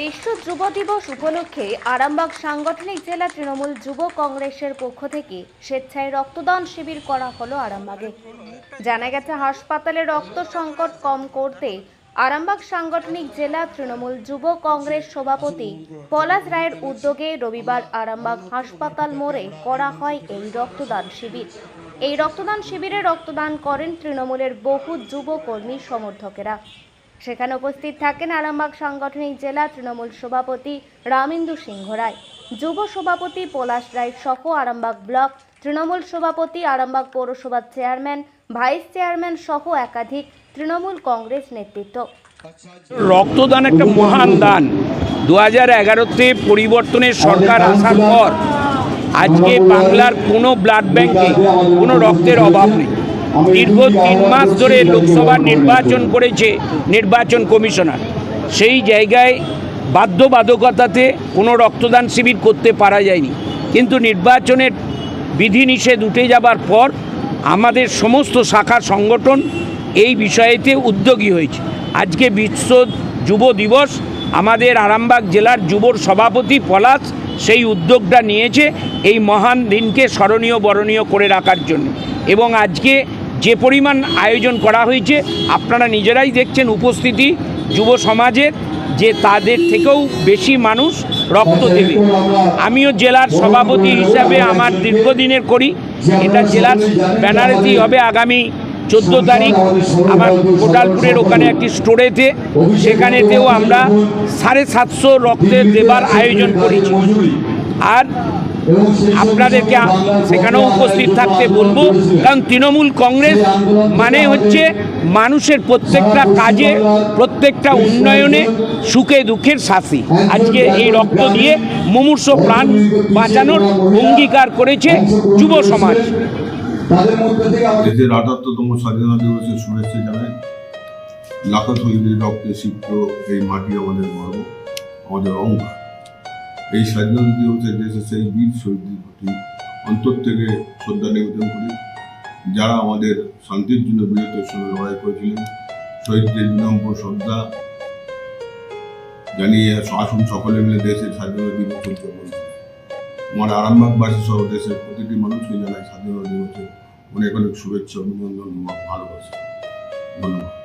বিশ্ব যুব দিবস উপলক্ষে আরামবাগ সাংগঠনিক জেলা তৃণমূল যুব কংগ্রেসের পক্ষ থেকে স্বেচ্ছায় রক্তদান শিবির করা হলো আরামবাগে। জানা গেছে, হাসপাতালে রক্ত সংকট কম করতে আরামবাগ সাংগঠনিক জেলা তৃণমূল যুব কংগ্রেস সভাপতি পলাশ রায়ের উদ্যোগে রবিবার আরামবাগ হাসপাতাল মোড়ে করা হয় এই রক্তদান শিবির। এই রক্তদান শিবিরে রক্তদান করেন তৃণমূলের বহু যুব কর্মী সমর্থকেরা। সেখানে উপস্থিত থাকেন আরামবাগ সাংগঠনিক জেলা তৃণমূল সভাপতি রামিন্দু সিংহ রায়, যুব সভাপতি পলাশ রায় সহ আরামবাগ ব্লক তৃণমূল সভাপতি আরামবাগ পৌরসভার চেয়ারম্যান, ভাইস চেয়ারম্যান সহ একাধিক তৃণমূল কংগ্রেস নেতৃত্ব। রক্তদান একটা মহান দান। দু হাজার এগারোতে পরিবর্তনের সরকার আসার পর আজকে বাংলার কোনো ব্লাড ব্যাংকে কোনো রক্তের অভাব নেই। দীর্ঘ তিন মাস ধরে লোকসভা নির্বাচন করেছে নির্বাচন কমিশনার। সেই জায়গায় বাধ্যবাধকতাতে কোনো রক্তদান শিবির করতে পারা যায়নি। কিন্তু নির্বাচনের বিধিনিষেধ উঠে যাবার পর আমাদের সমস্ত শাখা সংগঠন এই বিষয়েতে উদ্যোগী হয়েছে। আজকে বিশ্ব যুব দিবস আমাদের আরামবাগ জেলার যুবর সভাপতি পলাশ সেই উদ্যোগটা নিয়েছে এই মহান দিনকে স্মরণীয় বরণীয় করে রাখার জন্য। এবং আজকে যে পরিমাণ আয়োজন করা হয়েছে, আপনারা নিজেরাই দেখছেন উপস্থিতি যুব সমাজের, যে তাদের থেকেও বেশি মানুষ রক্ত দেবে। আমিও জেলার সভাপতি হিসাবে আমার দীর্ঘদিনের করি। এটা জেলার ব্যানারেতেই হবে আগামী চোদ্দ তারিখ। আমার কোটালপুরের ওখানে একটি স্টোরেতে, সেখানেতেও আমরা সাড়ে সাতশো রক্তের দেবার আয়োজন করেছি। আর আপনাদেরকে সেখানেও উপস্থিত থাকতে বলব কারণ তৃণমূল কংগ্রেস মানে হচ্ছে মানুষের প্রত্যেকটা কাজে প্রত্যেকটা উন্নয়নে সুখে দুঃখের সাথী আজকে এই রক্ত দিয়ে মুমূর্ষ প্রাণ বাঁচানোর অঙ্গীকার করেছে যুব সমাজ। দেশের আটাত্তরতম স্বাধীনতা দিবসের শুভেচ্ছা জানাই। লাখো শহীদের রক্তে সিক্ত এই মাটি আমাদের গর্ব আমাদের অহংকার। এই স্বাধীনতা দিবসে দেশের সেই বীর শহীদদের প্রতি অন্তর থেকে শ্রদ্ধা নিবেদন করি। যারা আমাদের শান্তির জন্য বীরত্বের সঙ্গে লড়াই করেছিলেন, শহীদদের বিনম্র শ্রদ্ধা জানিয়ে আসুন সকলে মিলে দেশের স্বাধীনতা দিবস উদযাপন আমার আরামবাগবাসী সহ দেশের প্রতিটি মানুষকে জানাই স্বাধীনতা দিবসের অনেক অনেক শুভেচ্ছা, অভিনন্দন ভালোবাসা। ধন্যবাদ।